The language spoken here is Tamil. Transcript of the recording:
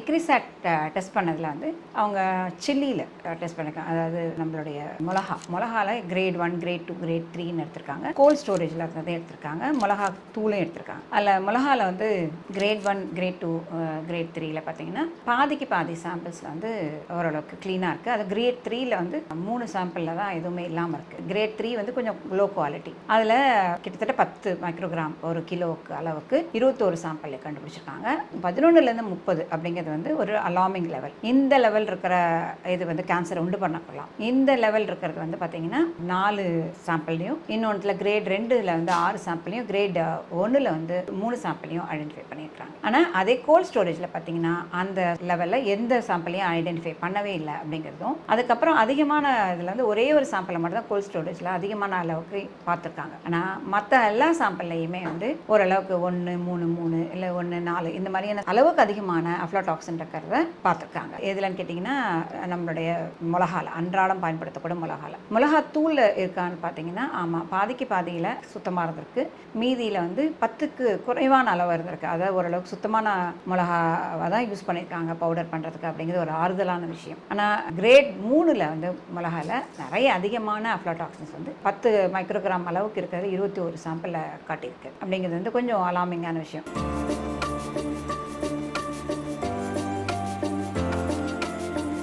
இக்ரிசாட் டெஸ்ட் பண்ணதில் வந்து அவங்க சில்லியில் டெஸ்ட் பண்ணிருக்காங்க. அதாவது நம்மளுடைய மிளகா மிளகால grade one grade two grade த்ரீன்னு எடுத்திருக்காங்க. கோல்ட் ஸ்டோரேஜில் இருந்ததை எடுத்திருக்காங்க. மிளகா தூளும் எடுத்திருக்காங்க. அதில் மிளகால வந்து grade one grade two grade த்ரீயில் பார்த்தீங்கன்னா பாதிக்கு பாதி சாம்பிள்ஸில் வந்து ஓரளவுக்கு க்ளீனாக இருக்குது அது கிரேட் த்ரீயில் வந்து மூணு சாம்பிளில் தான் எதுவுமே இல்லாமல் இருக்குது கிரேட் த்ரீ வந்து கொஞ்சம் லோ குவாலிட்டி அதில் கிட்டத்தட்ட பத்து மைக்ரோகிராம் ஒரு கிலோவுக்கு அளவுக்கு இருபத்தோரு சாம்பிள் கண்டுபிடிச்சிருக்காங்க. பதினொன்றுலேருந்து முப்பது அப்படிங்கிறது வந்து ஒரு அலாமிங் லெவல் இந்த லெவல் இருக்கிற இது வந்து கேன்சரை உண்டு பண்ணப்படலாம் இந்த லெவல் இருக்கிறது வந்து பார்த்தீங்கன்னா நாலு சாம்பிள்லையும் இன்னொன்றில் கிரேட் ரெண்டில் வந்து ஆறு சாம்பிளையும் கிரேட் ஒன்றில் வந்து மூணு சாம்பிளையும் ஐடென்டிஃபை பண்ணியிருக்காங்க ஆனால் அதே கோல்ட் ஸ்டோரேஜில் பார்த்தீங்கன்னா அந்த லெவலில் எந்த சாம்பிளையும் ஐடென்டிஃபை பண்ணவே இல்லை அப்படிங்கிறதும் அதுக்கப்புறம் அதிகமான இதில் வந்து ஒரே ஒரு சாம்பிளை மட்டும் தான் கோல்ட் ஸ்டோரேஜில் அதிகமான அளவுக்கு பார்த்துருக்காங்க ஆனால் மற்ற எல்லா சாம்பிள்லையுமே வந்து ஓரளவுக்கு ஒன்று மூணு மூணு இல்லை ஒன்று நாலு இந்த மாதிரியான அளவுக்கு அதிகமான அஃப்லாடாக்சின் இருக்கிறத பார்த்துருக்காங்க. எதுலன்னு கேட்டிங்கன்னா நம்மளுடைய மிளகால அன்றாடம் பயன்படுத்தக்கூடிய மிளகால. மிளகா தூள் இருக்கான்னு பார்த்தீங்கன்னா ஆமாம் பாதிக்கு பாதியில் சுத்தமாக இருந்திருக்கு. மீதியில் வந்து பத்துக்கு குறைவான அளவு இருந்திருக்கு. அதாவது ஓரளவுக்கு சுத்தமான மிளகாவை தான் யூஸ் பண்ணியிருக்காங்க பவுடர் பண்ணுறதுக்கு அப்படிங்கிறது ஒரு ஆறுதலான விஷயம். ஆனால் கிரேட் மூணில் வந்து மிளகால நிறைய அதிகமான அஃப்லாடாக்சின்ஸ் வந்து பத்து மைக்ரோகிராம் அளவுக்கு இருக்கிறது இருபத்தி ஒரு சாம்பிளில் காட்டியிருக்கு. அப்படிங்கிறது வந்து கொஞ்சம் அலாமிங்கான விஷயம்.